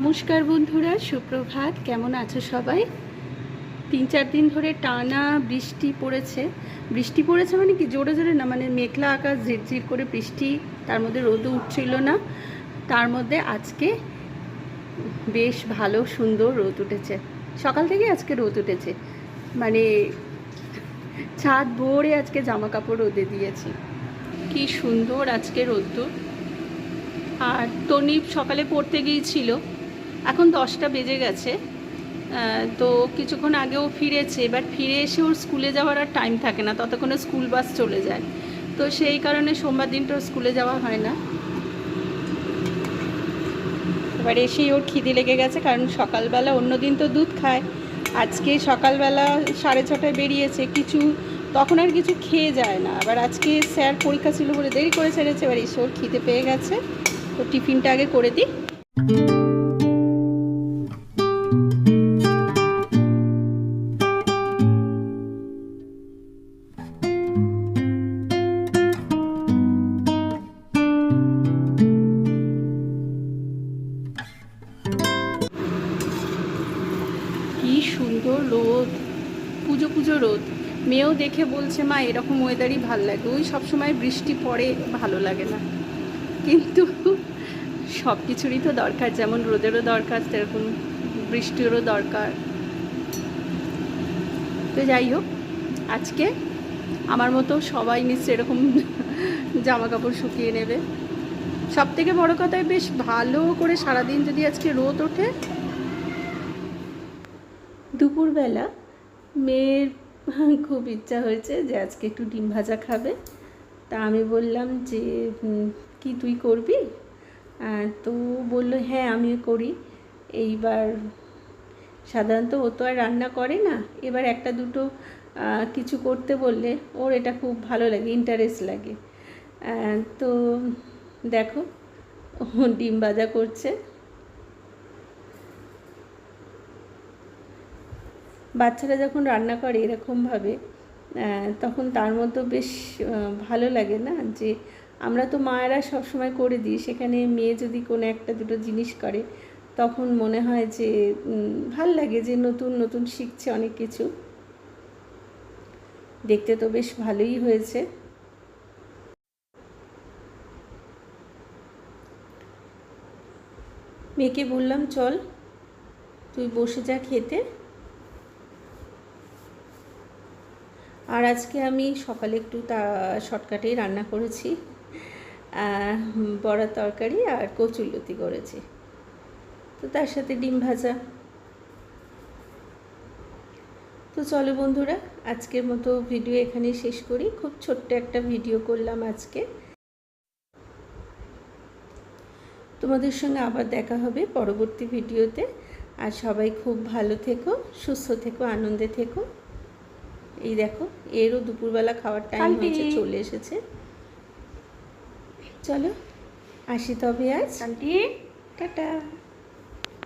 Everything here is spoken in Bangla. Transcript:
নমস্কার বন্ধুরা, সুপ্রভাত। কেমন আছো সবাই? তিন চার দিন ধরে টানা বৃষ্টি পড়েছে। বৃষ্টি পড়েছে মানে কি? জোরে জোরে না মানে মেঘলা আকাশ, ঝিরঝির করে বৃষ্টি, তার মধ্যে রোদও উঠছিল না। তার মধ্যে আজকে বেশ ভালো, সুন্দর রোদ উঠেছে। সকাল থেকে আজকে রোদ উঠেছে। মানে ছাদ ভরে আজকে জামা কাপড় রোদে দিয়েছি। কি সুন্দর আজকে রোদ্দুর। আর তনিপ সকালে পড়তে গিয়েছিল। এখন দশটা বেজে গেছে। তো কিছুক্ষণ আগেও ফিরেছে, এবার ফিরে এসে ওর স্কুলে যাওয়ার আর টাইম থাকে না, ততক্ষণে স্কুল বাস চলে যায়। তো সেই কারণে সোমবার দিনটা স্কুলে যাওয়া হয় না। এবার এসেই ওর খিদে লেগে গেছে, কারণ সকালবেলা অন্য দিন তো দুধ খায়। আজকে সকালবেলা সাড়ে ছটায় বেরিয়েছে, কিছু তখন আর কিছু খেয়ে যায় না। আবার আজকে স্যার পরীক্ষা ছিল বলে দেরি করে ছেড়েছে, এবার এসে ওর খিদে পেয়ে গেছে। তো টিফিনটা আগে করে দিই। রোদ, পুজো পুজো রোদ। মেয়েও দেখে বলছে, মা, এরকম ওয়েদারই ভালো লাগে। ওই সবসময় বৃষ্টি পড়ে, ভালো লাগে না। কিন্তু সব কিছুরই তো দরকার, যেমন রোদেরও দরকার, সেরকম বৃষ্টিরও দরকার। তো যাই হোক, আজকে আমার মতো সবাই নিশ্চয় এরকম জামা কাপড় শুকিয়ে নেবে। সব থেকে বড়ো কথায় বেশ ভালো করে সারাদিন যদি আজকে রোদ ওঠে দুপুরবেলা মেয়ের খুব ইচ্ছা হয়েছে যে আজকে একটু ডিম ভাজা খাবে। তা আমি বললাম যে কি তুই করবি? তো বলল হ্যাঁ আমিও করি। এইবার সাধারণত ও তো আর রান্না করে না। এবার একটা দুটো কিছু করতে বললে ওর এটা খুব ভালো লাগে ইন্টারেস্ট লাগে। তো দেখো, ও ডিম ভাজা করছে। বাচ্চারা যখন রান্না করে এরকমভাবে তখন তার মধ্যে বেশ ভালো লাগে না যে আমরা তো মায়েরা সবসময় করে দিই, সেখানে মেয়ে যদি কোনো একটা দুটো জিনিস করে, তখন মনে হয় যে ভালো লাগে যে নতুন নতুন শিখছে অনেক কিছু। দেখতে তো বেশ ভালোই হয়েছে। মেয়েকে বললাম, চল, তুই বসে যা খেতে। আর আজকে আমি সকালে একটু তা শর্টকাটেই রান্না করেছি। বড়া তরকারি আর কচুরলতি করেছি। তো তার সাথে ডিম ভাজা। তো চলো বন্ধুরা, আজকের মতো ভিডিও এখানেই শেষ করি। খুব ছোট্ট একটা ভিডিও করলাম আজকে। তোমাদের সঙ্গে আবার দেখা হবে পরবর্তী ভিডিওতে আর সবাই খুব ভালো থেকো, সুস্থ থেকো, আনন্দে থেকো। এই দেখো এরও দুপুরবেলা খাওয়ার টাইম হয়েছে চলে এসেছে। চলো আসি তবে আজ। Aunty tata.